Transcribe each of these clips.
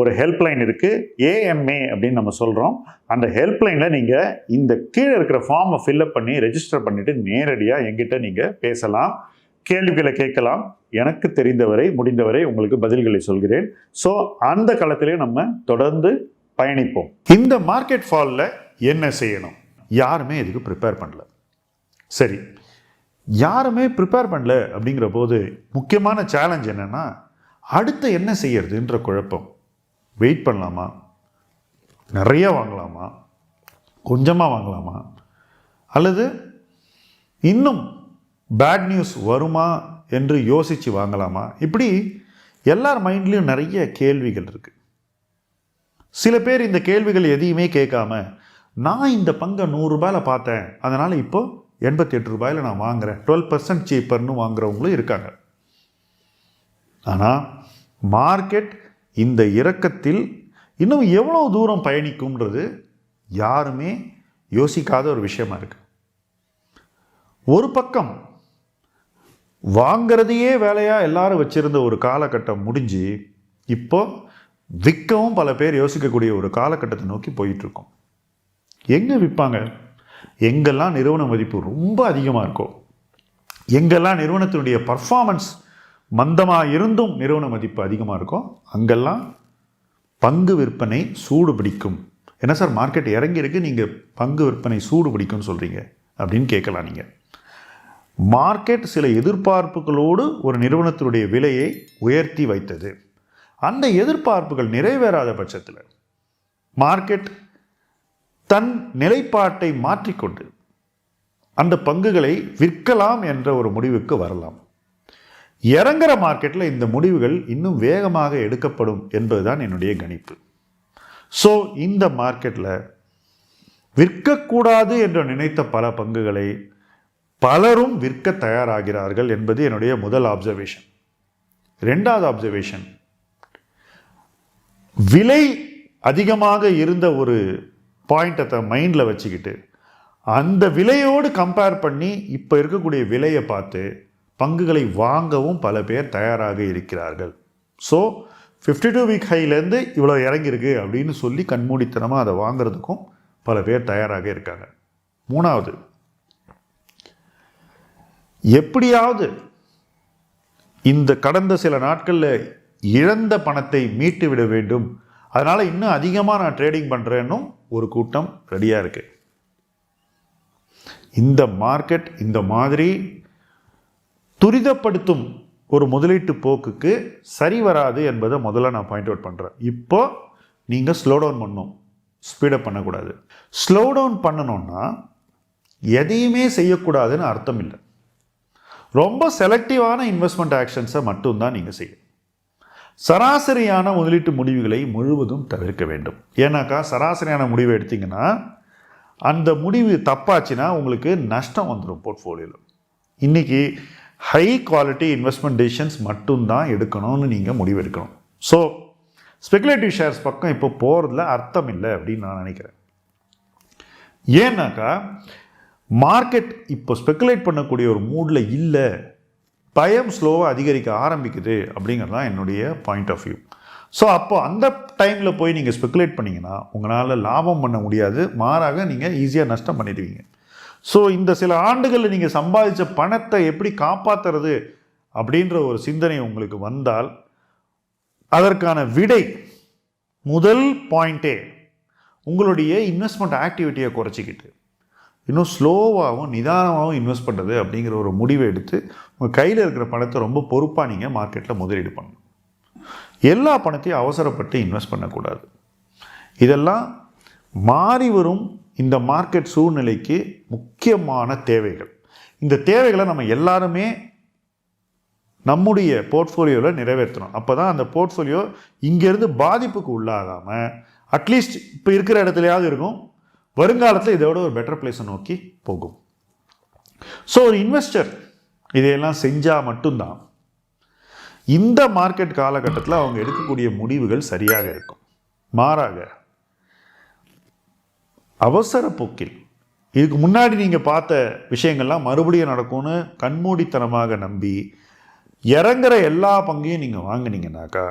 ஒரு ஹெல்ப்லைன் இருக்குது ஏஎம்ஏ அப்படின்னு நம்ம சொல்கிறோம் அந்த ஹெல்ப்லைனில் நீங்கள் இந்த கீழே இருக்கிற ஃபார்மை ஃபில்அப் பண்ணி ரெஜிஸ்டர் பண்ணிவிட்டு நேரடியாக எங்கிட்ட நீங்கள் பேசலாம் கேள்விகளை கேட்கலாம். எனக்கு தெரிந்தவரை முடிந்தவரை உங்களுக்கு பதில்களை சொல்கிறேன். ஸோ அந்த காலத்திலேயே நம்ம தொடர்ந்து பயணிப்போம். இந்த மார்க்கெட் ஃபாலில் என்ன செய்யணும்? யாருமே இதுக்கு ப்ரிப்பேர் பண்ணல. சரி யாருமே ப்ரிப்பேர் பண்ணல அப்படிங்கிற போது முக்கியமான சேலஞ்ச் என்னென்னா அடுத்து என்ன செய்யறதுன்ற குழப்பம். வெயிட் பண்ணலாமா? நிறைய வாங்கலாமா? கொஞ்சமாக வாங்கலாமா? அல்லது இன்னும் பேட் நியூஸ் வருமா என்று யோசித்து வாங்கலாமா? இப்படி எல்லார் மைண்ட்லேயும் நிறைய கேள்விகள் இருக்குது சில பேர் இந்த கேள்விகள் எதையுமே கேட்காம நான் இந்த பங்கை நூறுரூபாயில் பார்த்தேன். அதனால் இப்போது எண்பத்தி எட்டு ரூபாயில் நான் வாங்குறேன். டுவெல் பர்சன்ட் சீப்பர்னு வாங்குறவங்களும் இருக்காங்க. ஆனால் மார்க்கெட் இந்த இறக்கத்தில் இன்னும் எவ்வளோ தூரம் பயணிக்கும்ன்றது யாருமே யோசிக்காத ஒரு விஷயமா இருக்கு. ஒரு பக்கம் வாங்கிறதையே வேலையாக எல்லாரும் வச்சிருந்த ஒரு காலகட்டம் முடிஞ்சு இப்போ விற்கவும் பல பேர் யோசிக்கக்கூடிய ஒரு காலகட்டத்தை நோக்கி போயிட்டுருக்கோம். எங்கே விற்பாங்க எங்கெல்லாம் நிறுவன மதிப்பு ரொம்ப அதிகமாக இருக்கும் எங்கெல்லாம் நிறுவனத்தினுடைய பர்ஃபார்மன்ஸ் மந்தமாக இருந்தும் நிறுவன மதிப்பு அதிகமாக இருக்கும் அங்கெல்லாம் பங்கு விற்பனை சூடு பிடிக்கும். என்ன சார் மார்க்கெட் இறங்கியிருக்கு நீங்கள் பங்கு விற்பனை சூடு பிடிக்கும்னு சொல்கிறீங்க அப்படின்னு கேட்கலாம் நீங்கள் மார்க்கெட் சில எதிர்பார்ப்புகளோடு ஒரு நிறுவனத்தினுடைய விலையை உயர்த்தி வைத்தது. அந்த எதிர்பார்ப்புகள் நிறைவேறாத பட்சத்தில் மார்க்கெட் தன் நிலைப்பாட்டை மாற்றிக்கொண்டு அந்த பங்குகளை விற்கலாம் என்ற ஒரு முடிவுக்கு வரலாம். இறங்குற மார்க்கெட்டில் இந்த முடிவுகள் இன்னும் வேகமாக எடுக்கப்படும் என்பதுதான் என்னுடைய கணிப்பு. ஸோ இந்த மார்க்கெட்டில் விற்கக்கூடாது என்று நினைத்த பல பங்குகளை பலரும் விற்க தயாராகிறார்கள் என்பது என்னுடைய முதல் ஆப்சர்வேஷன் ரெண்டாவது ஆப்சர்வேஷன் விலை அதிகமாக இருந்த ஒரு பாயிண்ட்டை மைண்டில் வச்சுக்கிட்டு அந்த விலையோடு கம்பேர் பண்ணி இப்போ இருக்கக்கூடிய விலையை பார்த்து பங்குகளை வாங்கவும் பல பேர் தயாராக இருக்கிறார்கள். ஸோ ஃபிஃப்டி டூ வீக் ஹைலேருந்து இவ்வளோ இறங்கியிருக்கு அப்படின்னு சொல்லி கண்மூடித்தனமாக அதை வாங்குறதுக்கும் பல பேர் தயாராக இருக்காங்க. மூணாவது எப்படியாவது இந்த கடந்த சில நாட்களில் இழந்த பணத்தை மீட்டு விட வேண்டும். அதனால் இன்னும் அதிகமாக நான் ட்ரேடிங் பண்ணுறேன்னும் ஒரு கூட்டம் ரெடியாக இருக்குது இந்த மார்க்கெட் இந்த மாதிரி துரிதப்படுத்தும் ஒரு முதலீட்டு போக்குக்கு சரி வராது என்பதை முதல்ல நான் பாயிண்ட் அவுட் பண்ணுறேன் இப்போ நீங்கள் ஸ்லோ டவுன் பண்ணணும் ஸ்பீடப் பண்ணக்கூடாது. ஸ்லோ டவுன் பண்ணணும்னா எதையுமே செய்யக்கூடாதுன்னு அர்த்தம் இல்லை. ரொம்ப செலக்டிவான இன்வெஸ்ட்மெண்ட் ஆக்ஷன்ஸை மட்டும்தான் நீங்கள் செய்யணும். சராசரியான முதலீட்டு முடிவுகளை முழுவதும் தவிர்க்க வேண்டும். ஏன்னாக்கா சராசரியான முடிவை எடுத்திங்கன்னா அந்த முடிவு தப்பாச்சுன்னா உங்களுக்கு நஷ்டம் வந்துடும் போர்ட்ஃபோலியோவில் இன்றைக்கி ஹை குவாலிட்டி இன்வெஸ்ட்மெண்ட் டெசிஷன்ஸ் மட்டும்தான் எடுக்கணும்னு நீங்கள் முடிவெடுக்கணும். ஸோ ஸ்பெகுலேட்டிவ் ஷேர்ஸ் பக்கம் இப்போ போகிறதுல அர்த்தம் இல்லை அப்படின்னு நான் நினைக்கிறேன். ஏன்னாக்கா மார்க்கெட் இப்போ ஸ்பெகுலேட் பண்ணக்கூடிய ஒரு மூடில் இல்லை. பயம் ஸ்லோவாக அதிகரிக்க ஆரம்பிக்குது அப்படிங்கிறது தான் என்னுடைய பாயிண்ட் ஆஃப் வியூ ஸோ அப்போது அந்த டைமில் போய் நீங்கள் ஸ்பெகுலேட் பண்ணிங்கன்னா உங்களால் லாபம் பண்ண முடியாது. மாறாக நீங்கள் ஈஸியாக நஷ்டம் பண்ணிடுவீங்க. ஸோ இந்த சில ஆண்டுகளில் நீங்கள் சம்பாதிச்ச பணத்தை எப்படி காப்பாற்றுறது அப்படின்ற ஒரு சிந்தனை உங்களுக்கு வந்தால் அதற்கான விடை முதல் பாயிண்ட்டே உங்களுடைய இன்வெஸ்ட்மெண்ட் ஆக்டிவிட்டியை குறைச்சிக்கிட்டு இன்னும் ஸ்லோவாகவும் நிதானமாகவும் இன்வெஸ்ட் பண்ணுறது அப்படிங்கிற ஒரு முடிவை எடுத்து உங்கள் கையில் இருக்கிற பணத்தை ரொம்ப பொறுப்பாக நீங்கள் மார்க்கெட்டில் முதலீடு பண்ணணும். எல்லா பணத்தையும் அவசரப்பட்டு இன்வெஸ்ட் பண்ணக்கூடாது. இதெல்லாம் மாறி வரும் இந்த மார்க்கெட் சூழ்நிலைக்கு முக்கியமான தேவைகள். இந்த தேவைகளை நம்ம எல்லாருமே நம்முடைய போர்ட்ஃபோலியோவில் நிறைவேற்றணும். அப்போ தான் அந்த போர்ட்ஃபோலியோ இங்கேருந்து பாதிப்புக்கு உள்ளாகாமல் அட்லீஸ்ட் இப்போ இருக்கிற இடத்துலையாவது இருக்கும் வருங்காலத்தில் இதோட ஒரு பெட்டர் பிளேஸை நோக்கி போகும். ஸோ ஒரு இன்வெஸ்டர் இதையெல்லாம் செஞ்சால் மட்டும்தான் இந்த மார்க்கெட் காலகட்டத்தில் அவங்க எடுக்கக்கூடிய முடிவுகள் சரியாக இருக்கும். மாறாக அவசர போக்கில் இதுக்கு முன்னாடி நீங்கள் பார்த்த விஷயங்கள்லாம் மறுபடியும் நடக்கும்னு கண்மூடித்தனமாக நம்பி இறங்குற எல்லா பங்கையும் நீங்கள் வாங்கினீங்கனாக்கா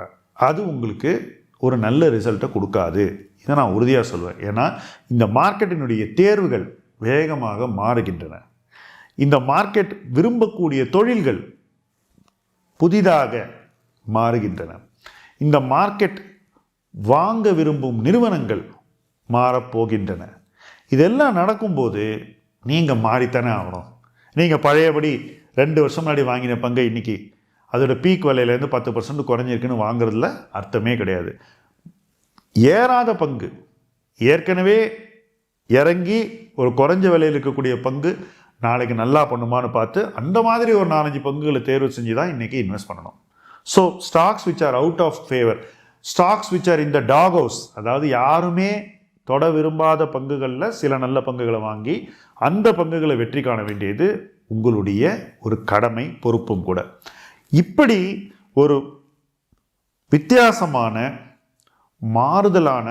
அது உங்களுக்கு ஒரு நல்ல ரிசல்ட்டை கொடுக்காது. இதை நான் உறுதியாக சொல்வேன். ஏன்னா இந்த மார்க்கெட்டினுடைய தேர்வுகள் வேகமாக மாறுகின்றன. இந்த மார்க்கெட் விரும்பக்கூடிய தொழில்கள் புதிதாக மாறுகின்றன. இந்த மார்க்கெட் வாங்க விரும்பும் நிறுவனங்கள் மாறப்போகின்றன. இதெல்லாம் நடக்கும்போது நீங்கள் மாறித்தானே ஆகணும். நீங்கள் பழையபடி ரெண்டு வருஷம் முன்னாடி வாங்கின பங்கை இன்றைக்கி அதோட பீக் விலையிலேருந்து பத்து பர்சன்ட் குறைஞ்சிருக்குன்னு வாங்குறதுல அர்த்தமே கிடையாது. ஏறாத பங்கு. ஏற்கனவே இறங்கி ஒரு குறைஞ்ச விலையில் இருக்கக்கூடிய பங்கு நாளைக்கு நல்லா பண்ணுமான்னு பார்த்து அந்த மாதிரி ஒரு நாலஞ்சு பங்குகளை தேர்வு செஞ்சு தான் இன்றைக்கி இன்வெஸ்ட் பண்ணணும். So stocks which are out of favour stocks which are in the dog house அதாவது யாருமே தொட விரும்பாத பங்குகளில் சில நல்ல பங்குகளை வாங்கி அந்த பங்குகளை வெற்றி காண வேண்டியது உங்களுடைய ஒரு கடமை பொறுப்பும் கூட. இப்படி ஒரு வித்தியாசமான மாறுதலான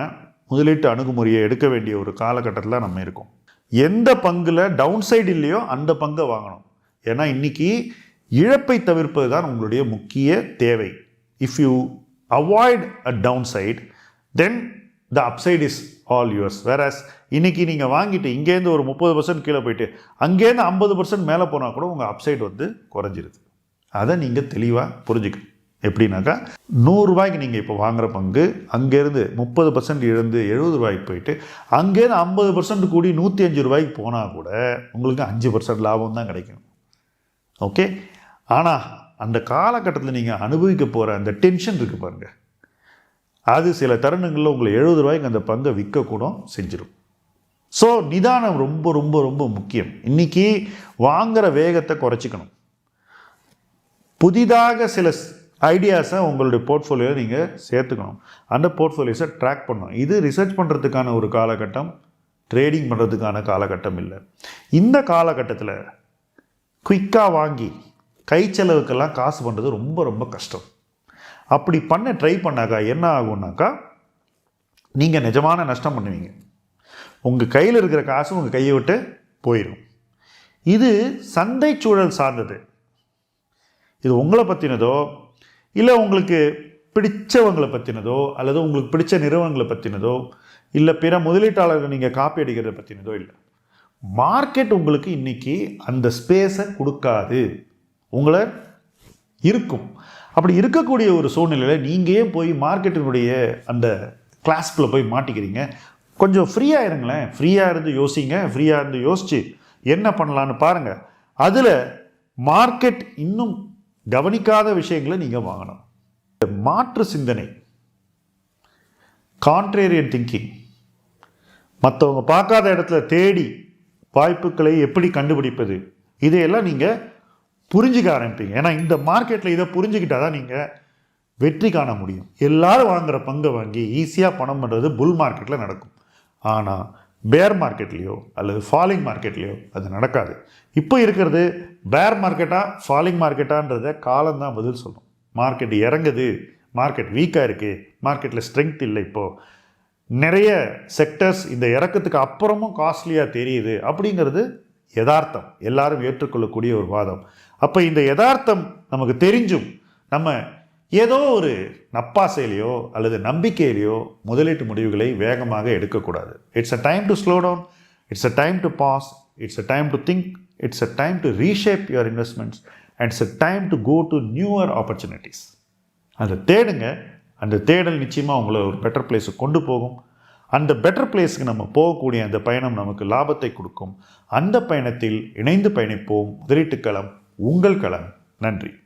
முதலீட்டு அணுகுமுறையை எடுக்க வேண்டிய ஒரு காலகட்டத்தில் நம்ம இருக்கோம். எந்த பங்கில் டவுன் சைடு இல்லையோ அந்த பங்கை வாங்கணும். ஏன்னா இன்னைக்கு இழப்பை தவிர்ப்பது தான் உங்களுடைய முக்கிய தேவை. If you avoid a downside then the upside is all yours whereas இன்னைக்கு நீங்கள் வாங்கிட்டு இங்கேருந்து ஒரு முப்பது பர்சன்ட் கீழே போயிட்டு அங்கேருந்து ஐம்பது பர்சன்ட் மேலே போனால் கூட உங்கள் அப்சைட் வந்து குறைஞ்சிருது. அதை நீங்கள் தெளிவாக புரிஞ்சுக்கணும் எப்படின்னாக்கா நூறுரூவாய்க்கு நீங்கள் இப்போ வாங்குற பங்கு அங்கேருந்து முப்பது பர்சன்ட் இழந்து எழுபது ரூபாய்க்கு போயிட்டு அங்கேருந்து ஐம்பது பர்சன்ட் கூடி நூற்றி அஞ்சு ரூபாய்க்கு போனால் கூட உங்களுக்கு அஞ்சு பர்சன்ட் லாபம் தான் கிடைக்கும். ஓகே ஆனால் அந்த காலகட்டத்தில் நீங்கள் அனுபவிக்க போகிற அந்த டென்ஷன் இருக்குது பாருங்கள் அது சில தருணங்களில் உங்களை எழுபது ரூபாய்க்கு அந்த பங்கை விற்கக்கூடும் செஞ்சிடும் ஸோ நிதானம் ரொம்ப ரொம்ப ரொம்ப முக்கியம். இன்றைக்கி வாங்குகிற வேகத்தை குறைச்சிக்கணும். புதிதாக சில ஐடியாஸை உங்களுடைய போர்ட்ஃபோலியோவில் நீங்கள் சேர்த்துக்கணும். அந்த போர்ட்ஃபோலியோஸை ட்ராக் பண்ணணும். இது ரிசர்ச் பண்ணுறதுக்கான ஒரு காலகட்டம் ட்ரேடிங் பண்ணுறதுக்கான காலகட்டம் இல்லை. இந்த காலகட்டத்தில் குயிக்காக வாங்கி கை செலவுக்கெல்லாம் காசு பண்ணுறது ரொம்ப ரொம்ப கஷ்டம். அப்படி பண்ண ட்ரை பண்ணாக்கா என்ன ஆகும்னாக்கா நீங்கள் நிஜமான நஷ்டம் பண்ணுவீங்க. உங்கள் கையில் இருக்கிற காசு உங்கள் கையை விட்டு போயிடும் இது சந்தை சூழல் சார்ந்தது. இது உங்களை பற்றினதோ இல்லை உங்களுக்கு பிடிச்சவங்களை பற்றினதோ அல்லது உங்களுக்கு பிடிச்ச நிறுவனங்களை பற்றினதோ இல்லை பிற முதலீட்டாளர்கள் நீங்கள் காப்பி அடிக்கிறத பற்றினதோ இல்லை. மார்க்கெட் உங்களுக்கு இன்னைக்கு அந்த ஸ்பேஸை கொடுக்காது. உங்களை இருக்கும். அப்படி இருக்கக்கூடிய ஒரு சூழ்நிலையில் நீங்களே போய் மார்க்கெட்டினுடைய அந்த கிளாஸ்க்குள்ளே போய் மாட்டிக்கிறீங்க? கொஞ்சம் ஃப்ரீயாக இருங்களேன். ஃப்ரீயாக இருந்து யோசிங்க. ஃப்ரீயாக இருந்து யோசித்து என்ன பண்ணலான்னு பாருங்கள் அதில் மார்க்கெட் இன்னும் கவனிக்காத விஷயங்களை நீங்கள் வாங்கணும். இந்த மாற்று சிந்தனை. கான்ட்ரேரியன் திங்கிங் மற்றவங்க பார்க்காத இடத்துல தேடி வாய்ப்புகளை எப்படி கண்டுபிடிப்பது? இதையெல்லாம் நீங்கள் புரிஞ்சிக்க ஆரம்பிப்பீங்க. ஏன்னா இந்த மார்க்கெட்டில் இதை புரிஞ்சுக்கிட்டா தான் நீங்கள் வெற்றி காண முடியும். எல்லாரும் வாங்குற பங்கை வாங்கி ஈஸியாக பணம் பண்ணுறது புல் மார்க்கெட்டில் நடக்கும். ஆனால் பேர் மார்க்கெட்லேயோ அல்லது ஃபாலிங் மார்க்கெட்லேயோ அது நடக்காது. இப்போ இருக்கிறது பேர் மார்க்கெட்டாக ஃபாலிங் மார்க்கெட்டான்றத காலம்தான் பதில் சொல்லும். மார்க்கெட் இறங்குது மார்க்கெட் வீக்காக இருக்குது மார்க்கெட்டில் ஸ்ட்ரென்த் இல்லை இப்போது நிறைய செக்டர்ஸ் இந்த இறக்கத்துக்கு அப்புறமும் காஸ்ட்லியாக தெரியுது அப்படிங்கிறது யதார்த்தம். எல்லாரும் ஏற்றுக்கொள்ளக்கூடிய ஒரு வாதம். அப்போ இந்த யதார்த்தம் நமக்கு தெரிஞ்சும் நம்ம ஏதோ ஒரு நப்பாசையிலையோ அல்லது நம்பிக்கையிலையோ முதலீட்டு முடிவுகளை வேகமாக எடுக்கக்கூடாது. It's a time to slow down it's a time to pause it's a time to think it's a time to reshape your investments and it's a time to go to newer opportunities அதை தேடுங்க. அந்த தேடல் நிச்சயமாக உங்களை ஒரு better பிளேஸுக்கு கொண்டு போகும். அந்த பெட்டர் பிளேஸ்க்கு நம்ம போகக்கூடிய அந்த பயணம் நமக்கு லாபத்தை கொடுக்கும். அந்த பயணத்தில் இணைந்து பயணிப்போம். முதலீட்டு களம் உங்கள் களம். நன்றி.